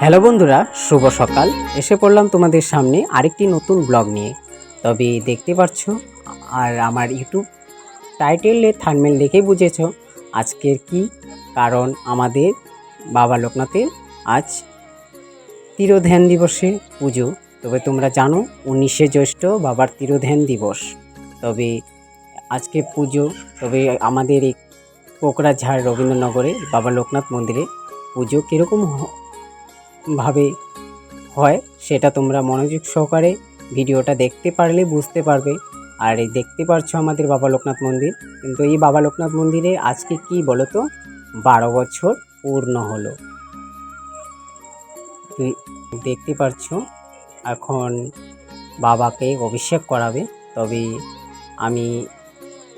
Hello বন্ধুরা, শুভ সকাল। এসে পড়লাম তোমাদের সামনে আরেকটি নতুন ব্লগ নিয়ে। তবে দেখতে পাচ্ছ আর আমার ইউটিউব টাইটেলে থানমেল দেখেই বুঝেছ আজকের কি। কারণ আমাদের বাবা লোকনাথের আজ তিরোধ্যান দিবসে পুজো। তবে তোমরা জানো, উনিশে জ্যৈষ্ঠ বাবার তিরোধ্যান দিবস। তবে আজকে পুজো, তবে আমাদের এই কোকরাঝাড় রবীন্দ্রনগরে বাবা লোকনাথ মন্দিরে পুজো কীরকম ভাবে হয়, সেটা তোমরা মনোযোগ সহকারে ভিডিওটা দেখতে পারলে বুঝতে পারবে। আর এই দেখতে পারছ আমাদের বাবা লোকনাথ মন্দির। কিন্তু এই বাবা লোকনাথ মন্দিরে আজকে কি বলো তো বারো বছর পূর্ণ হলো। তুই দেখতে পারছ, এখন বাবাকে অভিষেক করাবে। তবে আমি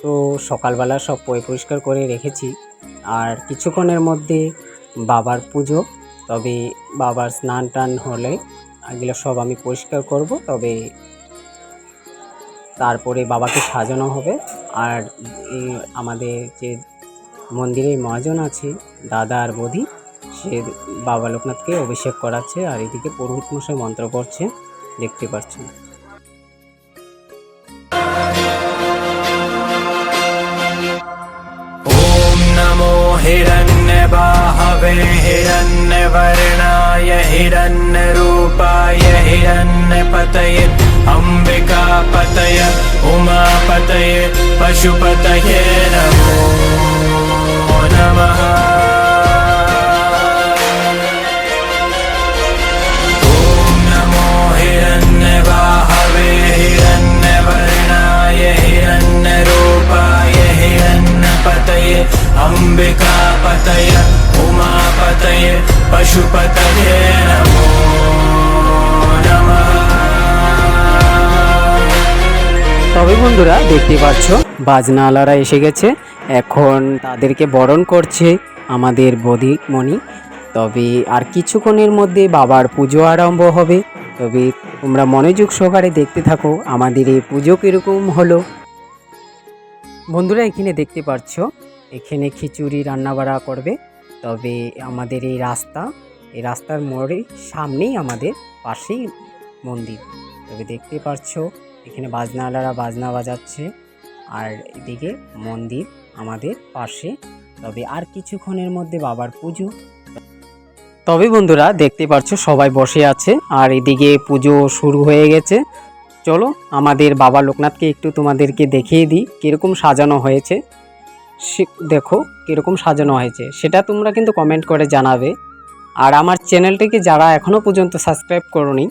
তো সকালবেলা সব পয় পরিষ্কার করে রেখেছি। আর কিছুক্ষণের মধ্যে বাবার পুজো তবে বাবার স্নান টান হলে এগুলো সব আমি পরিষ্কার করব, তবে তারপরে বাবাকে সাজানো হবে। আর আমাদের যে মন্দিরের মহাজন আছে, দাদা আর বধি সে বাবা লোকনাথকে অভিষেক করাচ্ছে আর এদিকে পুরোহিত মশাই মন্ত্র করছে দেখতে পাচ্ছেন। হিরণ্যবা हिरण्यबाहवे हिरण्यवर्णाय हिरण्यरूपाय हिरण्यपतये अम्बिकापतय उमापतये पशुपतये नमो नमः पशुपतये नमो नमः তবে বন্ধুরা দেখতে পাচ্ছ বাজনাওয়ালারা এসে গেছে এখন তাদেরকে বরণ করছে আমাদের বদিমণি তবে আর কিছুক্ষণের মধ্যে বাবার পুজো আরম্ভ হবে তবে তোমরা মনোযোগ সহকারে দেখতে থাকো আমাদের এই পুজো কীরকম হলো বন্ধুরা এখানে দেখতে পাচ্ছ এখানে খিচুড়ি রান্নাবাড়া করবে তবে আমাদের এই রাস্তা, এই রাস্তার মোড়ের সামনেই আমাদের পাশেই মন্দির। তবে দেখতে পাচ্ছ, এখানে বাজনাওয়ালারা বাজনা বাজাচ্ছে আর এদিকে মন্দির আমাদের পাশে। তবে আর কিছুক্ষণের মধ্যে বাবার পুজো। তবে বন্ধুরা, দেখতে পাচ্ছ, সবাই বসে আছে আর এদিকে পুজো শুরু হয়ে গেছে। চলো, আমাদের বাবা লোকনাথকে একটু তোমাদেরকে দেখিয়ে দিই, কীরকম সাজানো হয়েছে। দেখো কীরকম সাজানো হয়েছে। সেটা তোমরা কিন্তু কমেন্ট করে জানাবে। আর আমার চ্যানেলটিকে যারা এখনও পর্যন্ত সাবস্ক্রাইব করোনি,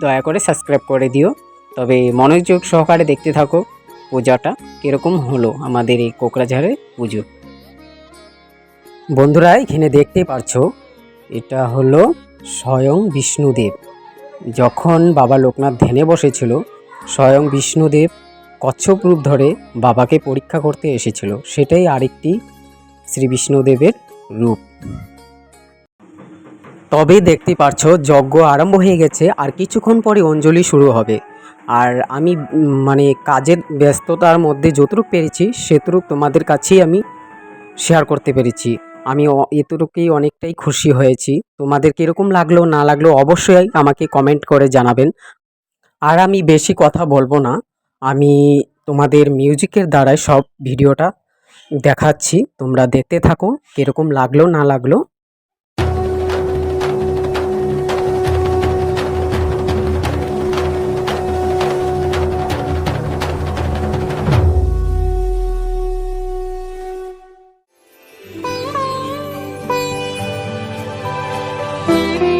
দয়া করে সাবস্ক্রাইব করে দিও। তবে মনোযোগ সহকারে দেখতে থাকো, পূজাটা কীরকম হলো আমাদের এই কোকরাঝাড়ের পুজো। বন্ধুরা, এখানে দেখতে পারছ, এটা হলো স্বয়ং বিষ্ণুদেব। যখন বাবা লোকনাথ ধ্যানে বসেছিল, স্বয়ং বিষ্ণুদেব কচ্ছপ রূপ ধরে বাবাকে পরীক্ষা করতে এসেছিল, সেটাই আরেকটি শ্রী বিষ্ণুদেবের রূপ। তবে দেখতে পারছ, যজ্ঞ আরম্ভ হয়ে গেছে, আর কিছুক্ষণ পরে অঞ্জলি শুরু হবে। আর আমি মানে কাজের ব্যস্ততার মধ্যে যতটুকু পেরেছি সেটুকু তোমাদের কাছেই আমি শেয়ার করতে পেরেছি। আমি এতটুকুই অনেকটাই খুশি হয়েছি। তোমাদের কীরকম লাগল, না লাগল, অবশ্যই আমাকে কমেন্ট করে জানাবেন। আর আমি বেশি কথা বলব না। আমি তোমাদের মিউজিকের দ্বারাই সব ভিডিওটা দেখাচ্ছি। তোমরা দেখতে থাকো, কীরকম লাগল, না লাগল। উৎসবের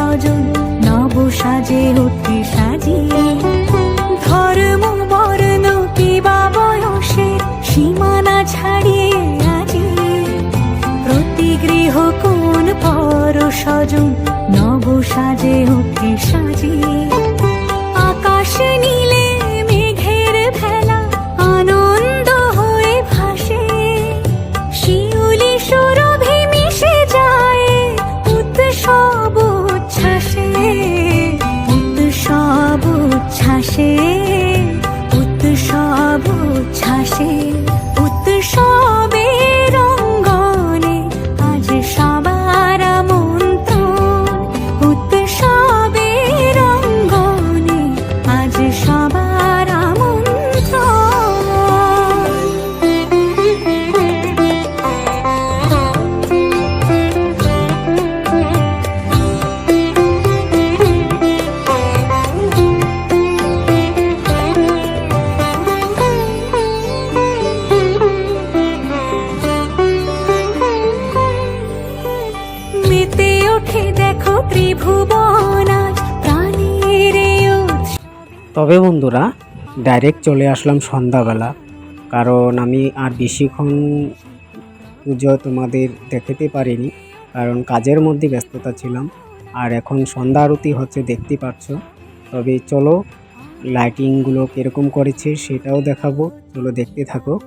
স্বজন নব সাজে তবে বন্ধুরা ডাইরেক্ট চলে আসলাম সন্ধ্যাবেলা। কারণ আমি আর বেশিক্ষণ পুজো তোমাদের দেখাতে পারিনি, কারণ কাজের মধ্যে ব্যস্ততা ছিলাম। আর এখন সন্ধ্যা আরতি হচ্ছে, দেখতে পাচ্ছ। তবে চলো লাইটিংগুলো কীরকম করেছে সেটাও দেখাবো। চলো দেখতে থাকো।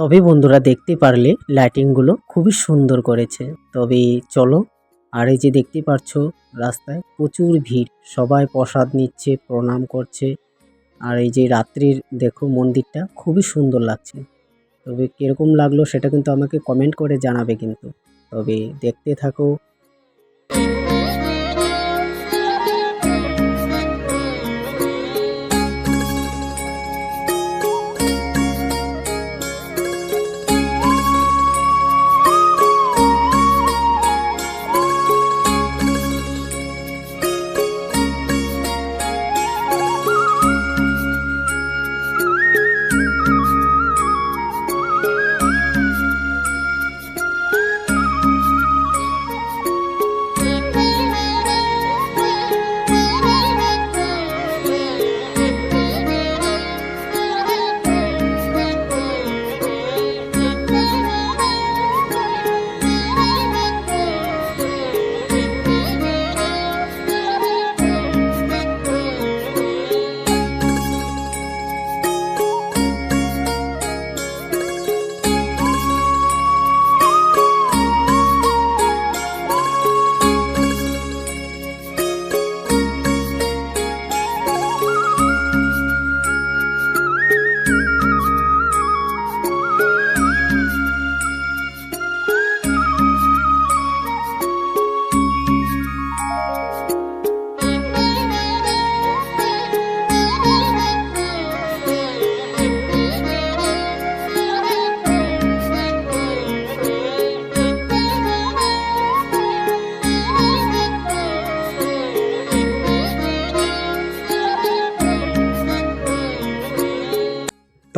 তবে বন্ধুরা দেখতে পারলে লাইটিংগুলো খুবই সুন্দর করেছে। তবে চলো, আর এই যে দেখতে পাচ্ছ রাস্তায় প্রচুর ভিড়। সবাই প্রসাদ নিচ্ছে, প্রণাম করছে। আর এই যে রাত্রির, দেখো মন্দিরটা খুবই সুন্দর লাগছে। তবে কীরকম লাগল সেটা কিন্তু আমাকে কমেন্ট করে জানাবে কিন্তু। তবে দেখতে থাকো।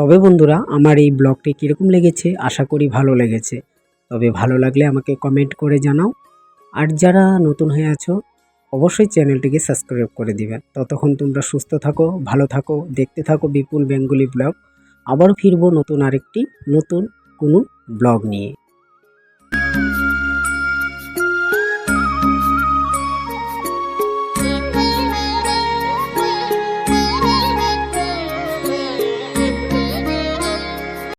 তবে বন্ধুরা, আমার এই ব্লগটি কীরকম লেগেছে আশা করি ভালো লেগেছে। তবে ভালো লাগলে আমাকে কমেন্ট করে জানাও। আর যারা নতুন হয়ে আছো, অবশ্যই চ্যানেলটিকে সাবস্ক্রাইব করে দিবেন ততক্ষণ তোমরা সুস্থ থাকো, ভালো থাকো, দেখতে থাকো বিপুল বেঙ্গলি ব্লগ। আবার ফিরবো নতুন আরেকটি, নতুন কোনো ব্লগ নিয়ে।